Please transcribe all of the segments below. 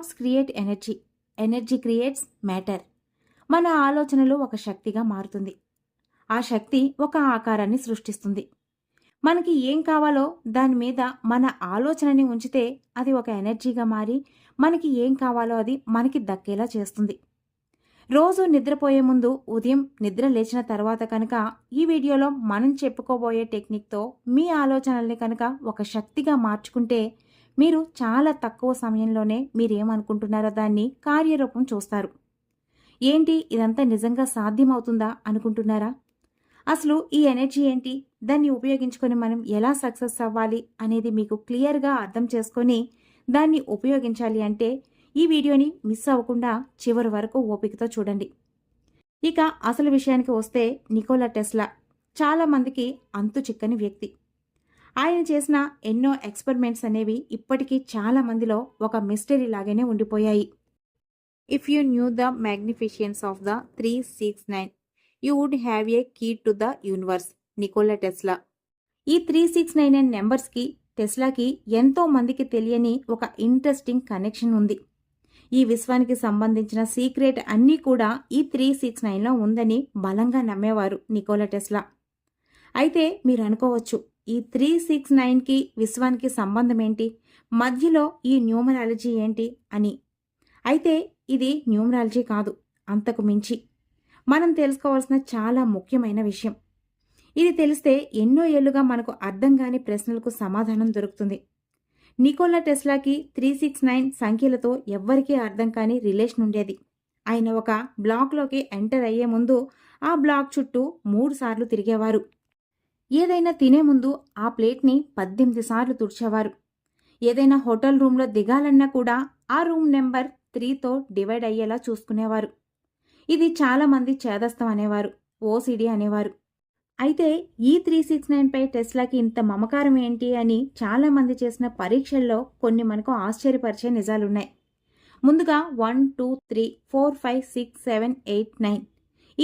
Thoughts create energy energy creates matter మన ఆలోచనలు ఒక శక్తిగా మారుతుంది. ఆ శక్తి ఒక ఆకారాన్ని సృష్టిస్తుంది. మనకి ఏం కావాలో దాని మీద మన ఆలోచనని ఉంచితే అది ఒక ఎనర్జీగా మారి మనకి ఏం కావాలో అది మనకి దక్కేలా చేస్తుంది. రోజు నిద్రపోయే ముందు ఉదయం నిద్ర లేచిన తర్వాత కనుక ఈ వీడియోలో మనం చెప్పుకోబోయే టెక్నిక్తో మీ ఆలోచనల్ని కనుక ఒక శక్తిగా మార్చుకుంటే మీరు చాలా తక్కువ సమయంలోనే మీరేమనుకుంటున్నారో దాన్ని కార్యరూపం చూస్తారు. ఏంటి ఇదంతా నిజంగా సాధ్యమవుతుందా అనుకుంటున్నారా? అసలు ఈ ఎనర్జీ ఏంటి? దాన్ని ఉపయోగించుకొని మనం ఎలా సక్సెస్ అవ్వాలి అనేది మీకు క్లియర్గా అర్థం చేసుకొని దాన్ని ఉపయోగించాలి అంటే ఈ వీడియోని మిస్ అవ్వకుండా చివరి వరకు ఓపికతో చూడండి. ఇక అసలు విషయానికి వస్తే నికోలా టెస్లా చాలామందికి అంతు చిక్కని వ్యక్తి. ఆయన చేసిన ఎన్నో ఎక్స్పెరిమెంట్స్ అనేవి ఇప్పటికీ చాలా మందిలో ఒక మిస్టరీ లాగానే ఉండిపోయాయి. If you knew the magnificence of the three six nine you would have a key to the universe Nikola Tesla ఈ త్రీ సిక్స్ నైన్ నైన్ నెంబర్స్కి టెస్లాకి ఎంతో మందికి తెలియని ఒక ఇంట్రెస్టింగ్ కనెక్షన్ ఉంది. ఈ విశ్వానికి సంబంధించిన సీక్రెట్ అన్నీ కూడా ఈ త్రీ సిక్స్ నైన్లో ఉందని బలంగా నమ్మేవారు నికోలా టెస్లా అయితే మీరు అనుకోవచ్చు ఈ త్రీ సిక్స్ నైన్కి విశ్వానికి సంబంధం ఏంటి మధ్యలో ఈ న్యూమరాలజీ ఏంటి అని. అయితే ఇది న్యూమరాలజీ కాదు అంతకు మించి. మనం తెలుసుకోవాల్సిన చాలా ముఖ్యమైన విషయం. ఇది తెలిస్తే ఎన్నో ఏళ్ళుగా మనకు అర్థం కాని ప్రశ్నలకు సమాధానం దొరుకుతుంది. నికోలా టెస్లాకి త్రీ సిక్స్ నైన్ సంఖ్యలతో ఎవ్వరికీ అర్థం కాని రిలేషన్ ఉండేది. ఆయన ఒక బ్లాక్లోకి ఎంటర్ అయ్యే ముందు ఆ బ్లాక్ చుట్టూ మూడు సార్లు తిరిగేవారు. ఏదైనా తినే ముందు ఆ ప్లేట్ని పద్దెనిమిది సార్లు తుడిచేవారు. ఏదైనా హోటల్ రూమ్లో దిగాలన్నా కూడా ఆ రూమ్ నెంబర్ త్రీతో డివైడ్ అయ్యేలా చూసుకునేవారు. ఇది చాలామంది చేదస్తం అనేవారు ఓసిడి అనేవారు. అయితే ఈ త్రీ సిక్స్ నైన్ పై టెస్లాకి ఇంత మమకారం ఏంటి అని చాలామంది చేసిన పరీక్షల్లో కొన్ని మనకు ఆశ్చర్యపరిచే నిజాలున్నాయి. ముందుగా one two three four five six seven eight nine.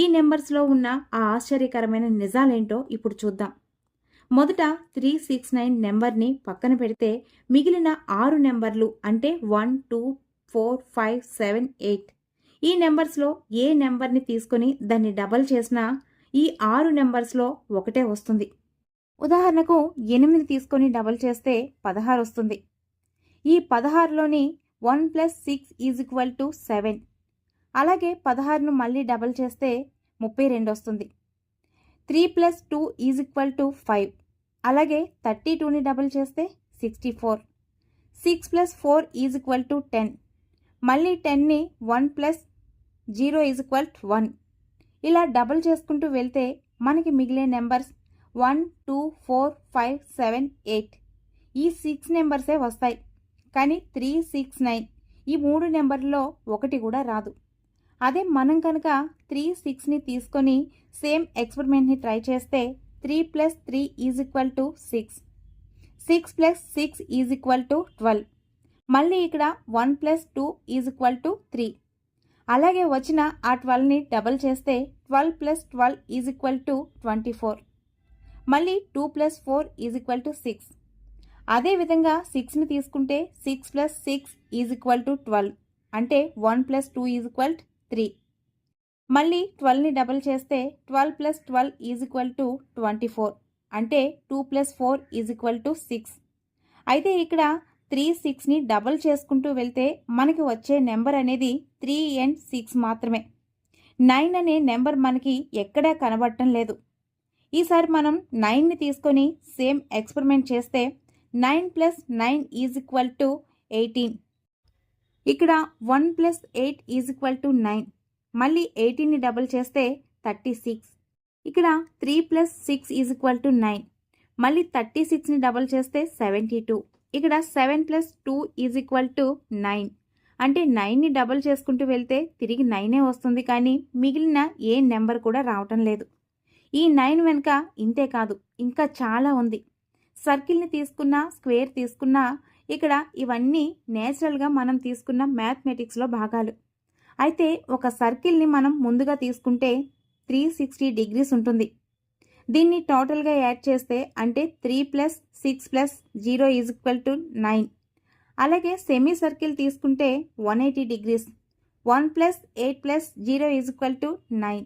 ఈ నెంబర్స్లో ఉన్న ఆ ఆశ్చర్యకరమైన నిజాలేంటో ఇప్పుడు చూద్దాం. మొదట త్రీ సిక్స్ నైన్ నెంబర్ని పక్కన పెడితే మిగిలిన ఆరు నెంబర్లు అంటే one two four five seven eight. ఈ నెంబర్స్లో ఏ నెంబర్ని తీసుకొని దాన్ని డబల్ చేసినా ఈ ఆరు నెంబర్స్లో ఒకటే వస్తుంది. ఉదాహరణకు ఎనిమిది తీసుకొని డబల్ చేస్తే పదహారు వస్తుంది. ఈ పదహారులోని one plus six is equal to seven. అలాగే పదహారును మళ్ళీ డబల్ చేస్తే ముప్పై రెండు వస్తుంది. Three plus two is equal to five. అలాగే థర్టీ టూని డబల్ చేస్తే sixty four. Six plus four is equal to ten. మళ్ళీ టెన్ని one plus zero is equal to one. ఇలా డబుల్ చేసుకుంటూ వెళ్తే మనకి మిగిలే numbers one two four five seven eight. ఈ సిక్స్ నెంబర్సే వస్తాయి. కానీ త్రీ సిక్స్ నైన్ ఈ మూడు నెంబర్లో ఒకటి కూడా రాదు. అదే మనం కనుక త్రీ సిక్స్ని తీసుకొని సేమ్ ఎక్స్పెరిమెంట్ని ట్రై చేస్తే three plus three is equal to six six plus six is equal to twelve మళ్ళీ ఇక్కడ one plus two is equal to three అలాగే వచ్చిన ఆ ట్వెల్వ్ని డబల్ చేస్తే twelve plus twelve is equal to twenty four మళ్ళీ two plus four is equal to six అదేవిధంగా సిక్స్ని తీసుకుంటే six plus six is equal to twelve అంటే one plus two is equal three. మళ్ళీ ట్వెల్వ్ని డబల్ చేస్తే twelve plus twelve is equal to twenty four. అంటే two plus four is equal to six. అయితే ఇక్కడ త్రీ సిక్స్ని డబల్ చేసుకుంటూ వెళ్తే మనకి వచ్చే నెంబర్ అనేది త్రీ అండ్ సిక్స్ మాత్రమే. నైన్ అనే నెంబర్ మనకి ఎక్కడా కనబడటం లేదు. ఈసారి మనం నైన్ని తీసుకొని సేమ్ ఎక్స్పెరిమెంట్ చేస్తే nine plus nine is equal to eighteen. ఇక్కడ one plus eight is equal to nine మళ్ళీ ఎయిటీన్ని డబుల్ చేస్తే థర్టీ సిక్స్ ఇక్కడ three plus six is equal to nine మళ్ళీ థర్టీ సిక్స్ని డబల్ చేస్తే సెవెంటీ టూ ఇక్కడ seven plus two is equal to nine అంటే నైన్ని డబల్ చేసుకుంటూ వెళ్తే తిరిగి నైనే వస్తుంది కానీ మిగిలిన ఏ నెంబర్ కూడా రావటం లేదు. ఈ నైన్ వెనుక ఇంతే కాదు ఇంకా చాలా ఉంది. సర్కిల్ని తీసుకున్నా స్క్వేర్ తీసుకున్నా ఇక్కడ ఇవన్నీ నేచురల్గా మనం తీసుకున్న మ్యాథమెటిక్స్లో భాగాలు. అయితే ఒక సర్కిల్ని మనం ముందుగా తీసుకుంటే త్రీ సిక్స్టీ డిగ్రీస్ ఉంటుంది. దీన్ని టోటల్గా యాడ్ చేస్తే అంటే three plus six plus zero is equal to nine. అలాగే సెమీ సర్కిల్ తీసుకుంటే one eighty degrees. One plus eight plus zero is equal to nine.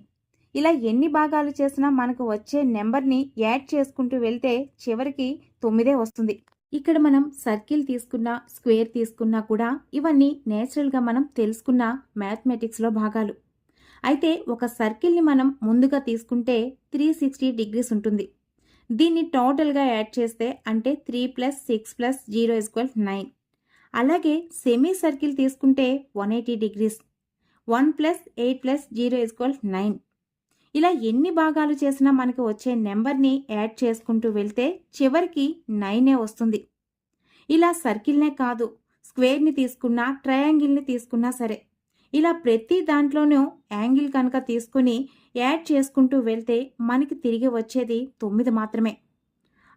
ఇలా ఎన్ని భాగాలు చేసినా మనకు వచ్చే నెంబర్ని యాడ్ చేసుకుంటూ వెళ్తే చివరికి తొమ్మిదే వస్తుంది. ఇక్కడ మనం సర్కిల్ తీసుకున్నా స్క్వేర్ తీసుకున్నా కూడా ఇవన్నీ నేచురల్గా మనం తెలుసుకున్న మ్యాథమెటిక్స్లో భాగాలు. అయితే ఒక సర్కిల్ని మనం ముందుగా తీసుకుంటే త్రీ సిక్స్టీ డిగ్రీస్ ఉంటుంది. దీన్ని టోటల్గా యాడ్ చేస్తే అంటే three plus six plus zero equal nine. అలాగే సెమీ సర్కిల్ తీసుకుంటే one eighty degrees. One plus eight plus zero equal nine. ఇలా ఎన్ని భాగాలు చేసినా మనకు వచ్చే నెంబర్ని యాడ్ చేసుకుంటూ వెళ్తే చివరికి నైనే వస్తుంది. ఇలా సర్కిల్నే కాదు స్క్వేర్ని తీసుకున్నా ట్రయాంగిల్ని తీసుకున్నా సరే. ఇలా ప్రతి దాంట్లోనూ యాంగిల్ కనుక తీసుకుని యాడ్ చేసుకుంటూ వెళ్తే మనకి తిరిగి వచ్చేది తొమ్మిది మాత్రమే.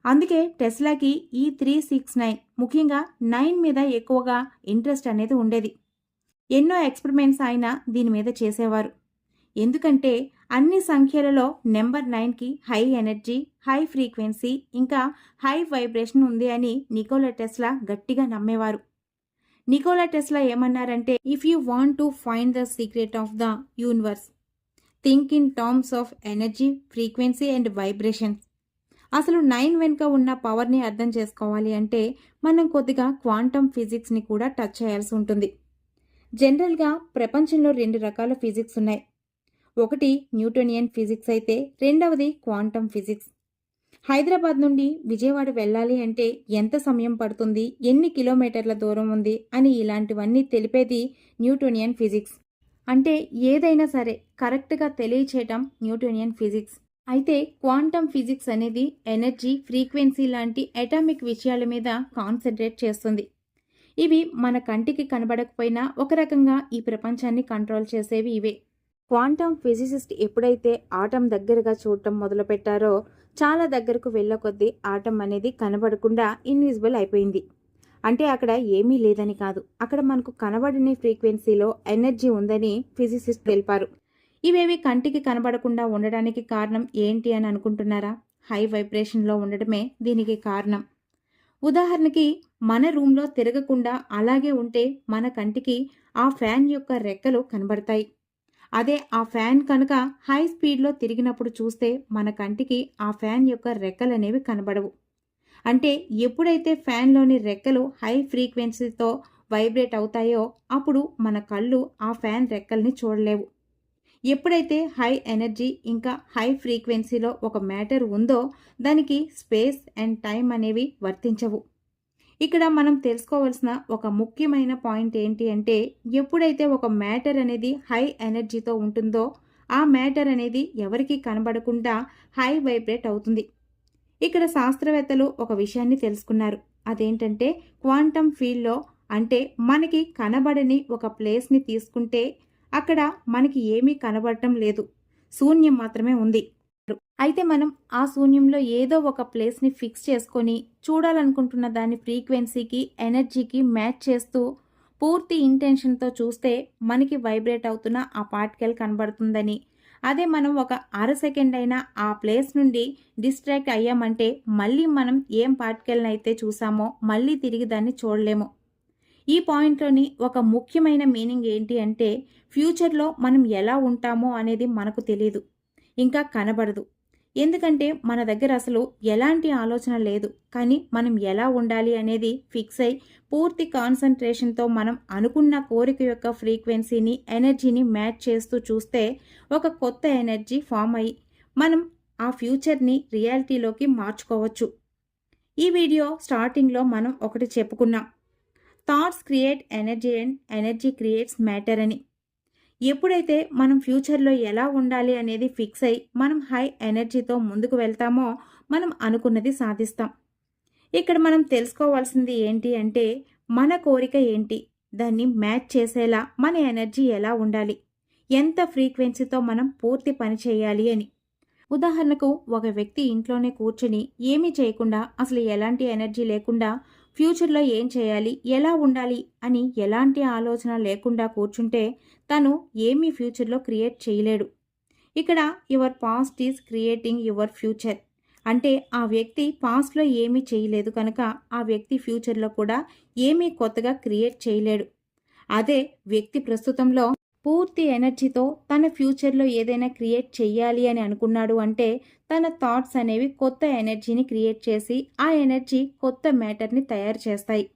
అందుకే టెస్లాకి ఈ త్రీ సిక్స్ నైన్ ముఖ్యంగా నైన్ మీద ఎక్కువగా ఇంట్రెస్ట్ అనేది ఉండేది. ఎన్నో ఎక్స్పెరిమెంట్స్ ఆయన దీని మీద చేసేవారు. ఎందుకంటే అన్ని సంఖ్యలలో నెంబర్ నైన్కి హై ఎనర్జీ హై ఫ్రీక్వెన్సీ ఇంకా హై వైబ్రేషన్ ఉంది అని నికోలా టెస్లా గట్టిగా నమ్మేవారు. నికోలా టెస్లా ఏమన్నారంటే if you want to find the secret of the universe think in terms of energy frequency and vibrations అసలు నైన్ వెనుక ఉన్న పవర్ని అర్థం చేసుకోవాలి అంటే మనం కొద్దిగా క్వాంటమ్ ఫిజిక్స్ని కూడా టచ్ చేయాల్సి ఉంటుంది. జనరల్గా ప్రపంచంలో రెండు రకాల ఫిజిక్స్ ఉన్నాయి. ఒకటి న్యూటోనియన్ ఫిజిక్స్ అయితే రెండవది క్వాంటమ్ ఫిజిక్స్. హైదరాబాద్ నుండి విజయవాడ వెళ్ళాలి అంటే ఎంత సమయం పడుతుంది ఎన్ని కిలోమీటర్ల దూరం ఉంది అని ఇలాంటివన్నీ తెలిపేది న్యూటోనియన్ ఫిజిక్స్. అంటే ఏదైనా సరే కరెక్ట్గా తెలియచేయటం న్యూటోనియన్ ఫిజిక్స్. అయితే క్వాంటమ్ ఫిజిక్స్ అనేది ఎనర్జీ ఫ్రీక్వెన్సీ లాంటి అటామిక్ విషయాల మీద కాన్సన్ట్రేట్ చేస్తుంది. ఇవి మన కంటికి కనబడకపోయినా ఒక రకంగా ఈ ప్రపంచాన్ని కంట్రోల్ చేసేవి ఇవే. క్వాంటమ్ ఫిజిసిస్ట్ ఎప్పుడైతే ఆటం దగ్గరగా చూడటం మొదలుపెట్టారో చాలా దగ్గరకు వెళ్ళ కొద్దీ ఆటం అనేది కనబడకుండా ఇన్విజిబుల్ అయిపోయింది. అంటే అక్కడ ఏమీ లేదని కాదు. అక్కడ మనకు కనబడని ఫ్రీక్వెన్సీలో ఎనర్జీ ఉందని ఫిజిసిస్ట్ తెలిపారు. ఇవేవి కంటికి కనబడకుండా ఉండడానికి కారణం ఏంటి అని అనుకుంటున్నారా? హై వైబ్రేషన్లో ఉండడమే దీనికి కారణం. ఉదాహరణకి మన రూమ్లో తిరగకుండా అలాగే ఉంటే మన కంటికి ఆ ఫ్యాన్ యొక్క రెక్కలు కనబడతాయి. అదే ఆ ఫ్యాన్ కనుక హై స్పీడ్లో తిరిగినప్పుడు చూస్తే మన కంటికి ఆ ఫ్యాన్ యొక్క రెక్కలు అనేవి కనబడవు. అంటే ఎప్పుడైతే ఫ్యాన్లోని రెక్కలు హై ఫ్రీక్వెన్సీతో వైబ్రేట్ అవుతాయో అప్పుడు మన కళ్ళు ఆ ఫ్యాన్ రెక్కల్ని చూడలేవు. ఎప్పుడైతే హై ఎనర్జీ ఇంకా హై ఫ్రీక్వెన్సీలో ఒక మ్యాటర్ ఉందో దానికి స్పేస్ అండ్ టైం అనేవి వర్తించవు. ఇక్కడ మనం తెలుసుకోవాల్సిన ఒక ముఖ్యమైన పాయింట్ ఏంటి అంటే ఎప్పుడైతే ఒక మ్యాటర్ అనేది హై ఎనర్జీతో ఉంటుందో ఆ మ్యాటర్ అనేది ఎవరికి కనబడకుండా హై వైబ్రేట్ అవుతుంది. ఇక్కడ శాస్త్రవేత్తలు ఒక విషయాన్ని తెలుసుకున్నారు. అదేంటంటే క్వాంటమ్ ఫీల్డ్లో అంటే మనకి కనబడని ఒక ప్లేస్ని తీసుకుంటే అక్కడ మనకి ఏమీ కనబడటం లేదు. శూన్యం మాత్రమే ఉంది. అయితే మనం ఆ శూన్యంలో ఏదో ఒక ప్లేస్ని ఫిక్స్ చేసుకొని చూడాలనుకుంటున్న దాని ఫ్రీక్వెన్సీకి ఎనర్జీకి మ్యాచ్ చేస్తూ పూర్తి ఇంటెన్షన్తో చూస్తే మనకి వైబ్రేట్ అవుతున్న ఆ పార్టికల్ కనబడుతుందని. అదే మనం ఒక అర సెకండ్ అయినా ఆ ప్లేస్ నుండి డిస్ట్రాక్ట్ అయ్యామంటే మళ్ళీ మనం ఏం పార్టికల్ని అయితే చూసామో మళ్ళీ తిరిగి దాన్ని చూడలేము. ఈ పాయింట్లోని ఒక ముఖ్యమైన మీనింగ్ ఏంటి అంటే ఫ్యూచర్లో మనం ఎలా ఉంటామో అనేది మనకు తెలియదు ఇంకా కనబడదు. ఎందుకంటే మన దగ్గర అసలు ఎలాంటి ఆలోచన లేదు. కానీ మనం ఎలా ఉండాలి అనేది ఫిక్స్ అయి పూర్తి కాన్సన్ట్రేషన్తో మనం అనుకున్న కోరిక యొక్క ఫ్రీక్వెన్సీని ఎనర్జీని మ్యాచ్ చేస్తూ చూస్తే ఒక కొత్త ఎనర్జీ ఫామ్ అయ్యి మనం ఆ ఫ్యూచర్ని రియాలిటీలోకి మార్చుకోవచ్చు. ఈ వీడియో స్టార్టింగ్లో మనం ఒకటి చెప్పుకున్నాం. Thoughts create energy and energy creates matter అని. ఎప్పుడైతే మనం ఫ్యూచర్లో ఎలా ఉండాలి అనేది ఫిక్స్ అయి మనం హై ఎనర్జీతో ముందుకు వెళ్తామో మనం అనుకున్నది సాధిస్తాం. ఇక్కడ మనం తెలుసుకోవాల్సింది ఏంటి అంటే మన కోరిక ఏంటి? దాన్ని మ్యాచ్ చేసేలా మన ఎనర్జీ ఎలా ఉండాలి? ఎంత ఫ్రీక్వెన్సీతో మనం పూర్తి పని చేయాలి అని? ఉదాహరణకు ఒక వ్యక్తి ఇంట్లోనే కూర్చుని ఏమీ చేయకుండా అసలు ఎలాంటి ఎనర్జీ లేకుండా ఫ్యూచర్లో ఏం చేయాలి? ఎలా ఉండాలి? అని ఎలాంటి ఆలోచన లేకుండా కూర్చుంటే తను ఏమీ ఫ్యూచర్లో క్రియేట్ చేయలేడు. ఇక్కడ your past is creating your future అంటే ఆ వ్యక్తి పాస్ట్లో ఏమీ చేయలేదు కనుక ఆ వ్యక్తి ఫ్యూచర్లో కూడా ఏమీ కొత్తగా క్రియేట్ చేయలేడు. అదే వ్యక్తి ప్రస్తుతంలో పూర్తి ఎనర్జీతో తన ఫ్యూచర్లో ఏదైనా క్రియేట్ చెయ్యాలి అని అనుకున్నాడు అంటే తన థాట్స్ అనేవి కొత్త ఎనర్జీని క్రియేట్ చేసి ఆ ఎనర్జీ కొత్త మ్యాటర్ని తయారు చేస్తాయి.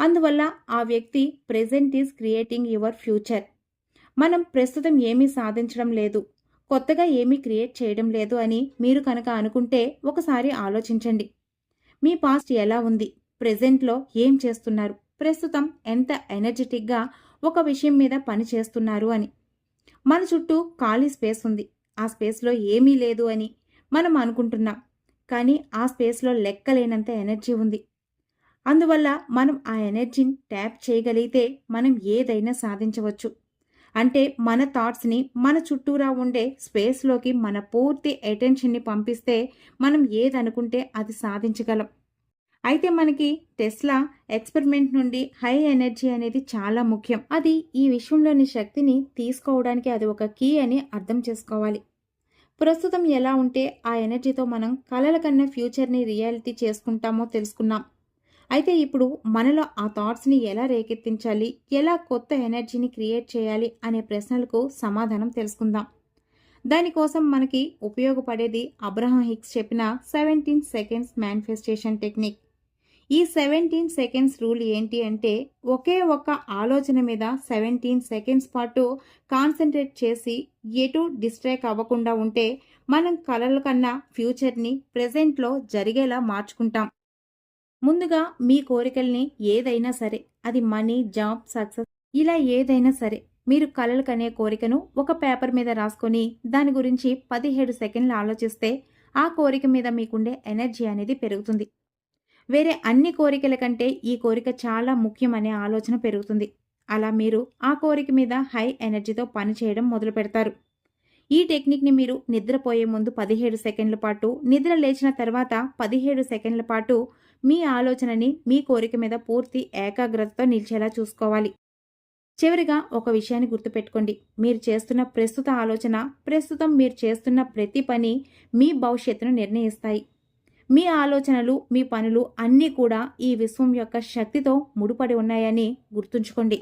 అందువల్ల ఆ వ్యక్తి present is creating your future. మనం ప్రస్తుతం ఏమీ సాధించడం లేదు. కొత్తగా ఏమీ క్రియేట్ చేయడం లేదు అని మీరు కనుక అనుకుంటే ఒకసారి ఆలోచించండి. మీ పాస్ట్ ఎలా ఉంది? ప్రెజెంట్లో ఏం చేస్తున్నారు? ప్రస్తుతం ఎంత ఎనర్జెటిక్గా ఒక విషయం మీద పని చేస్తున్నారు అని. మన చుట్టూ ఖాళీ స్పేస్ ఉంది. ఆ స్పేస్లో ఏమీ లేదు అని మనం అనుకుంటున్నాం. కానీ ఆ స్పేస్లో లెక్కలేనంత ఎనర్జీ ఉంది. అందువల్ల మనం ఆ ఎనర్జీని ట్యాప్ చేయగలిగితే మనం ఏదైనా సాధించవచ్చు. అంటే మన థాట్స్ని మన చుట్టూరా ఉండే స్పేస్లోకి మన పూర్తి అటెన్షన్ని పంపిస్తే మనం ఏదనుకుంటే అది సాధించగలం. అయితే మనకి టెస్లా ఎక్స్పెరిమెంట్ నుండి హై ఎనర్జీ అనేది చాలా ముఖ్యం. అది ఈ విశ్వంలోని శక్తిని తీసుకోవడానికి అది ఒక కీ అని అర్థం చేసుకోవాలి. ప్రస్తుతం ఎలా ఉంటే ఆ ఎనర్జీతో మనం కలల కన్నా ఫ్యూచర్ని రియాలిటీ చేసుకుంటామో తెలుసుకున్నాం. అయితే ఇప్పుడు మనలో ఆ థాట్స్ని ఎలా రేకెత్తించాలి ఎలా కొత్త ఎనర్జీని క్రియేట్ చేయాలి అనే ప్రశ్నలకు సమాధానం తెలుసుకుందాం. దానికోసం మనకి ఉపయోగపడేది అబ్రహం హిక్స్ చెప్పిన సెవెంటీన్ సెకండ్స్ మేనిఫెస్టేషన్ టెక్నిక్. ఈ సెవెంటీన్ సెకండ్స్ రూల్ ఏంటి అంటే ఒకే ఒక్క ఆలోచన మీద సెవెంటీన్ సెకండ్స్ పాటు కాన్సన్ట్రేట్ చేసి ఎటు డిస్ట్రాక్ అవ్వకుండా ఉంటే మనం కలల కన్నా ఫ్యూచర్ని ప్రజెంట్లో జరిగేలా మార్చుకుంటాం. ముందుగా మీ కోరికల్ని ఏదైనా సరే అది మనీ జాబ్ సక్సెస్ ఇలా ఏదైనా సరే మీరు కలలు కనే కోరికను ఒక పేపర్ మీద రాసుకొని దాని గురించి పదిహేడు సెకండ్లు ఆలోచిస్తే ఆ కోరిక మీద మీకుండే ఎనర్జీ అనేది పెరుగుతుంది. వేరే అన్ని కోరికల కంటే ఈ కోరిక చాలా ముఖ్యమనే ఆలోచన పెరుగుతుంది. అలా మీరు ఆ కోరిక మీద హై ఎనర్జీతో పని చేయడం మొదలు పెడతారు. ఈ టెక్నిక్ని మీరు నిద్రపోయే ముందు పదిహేడు సెకండ్ల పాటు నిద్ర లేచిన తర్వాత పదిహేడు సెకండ్ల పాటు మీ ఆలోచనని మీ కోరిక మీద పూర్తి ఏకాగ్రతతో నిలిచేలా చూసుకోవాలి. చివరిగా ఒక విషయాన్ని గుర్తుపెట్టుకోండి. మీరు చేస్తున్న ప్రస్తుత ఆలోచన ప్రస్తుతం మీరు చేస్తున్న ప్రతి పని మీ భవిష్యత్తును నిర్ణయిస్తాయి. మీ ఆలోచనలు మీ పనులు అన్నీ కూడా ఈ విశ్వం యొక్క శక్తితో ముడిపడి ఉన్నాయని గుర్తుంచుకోండి.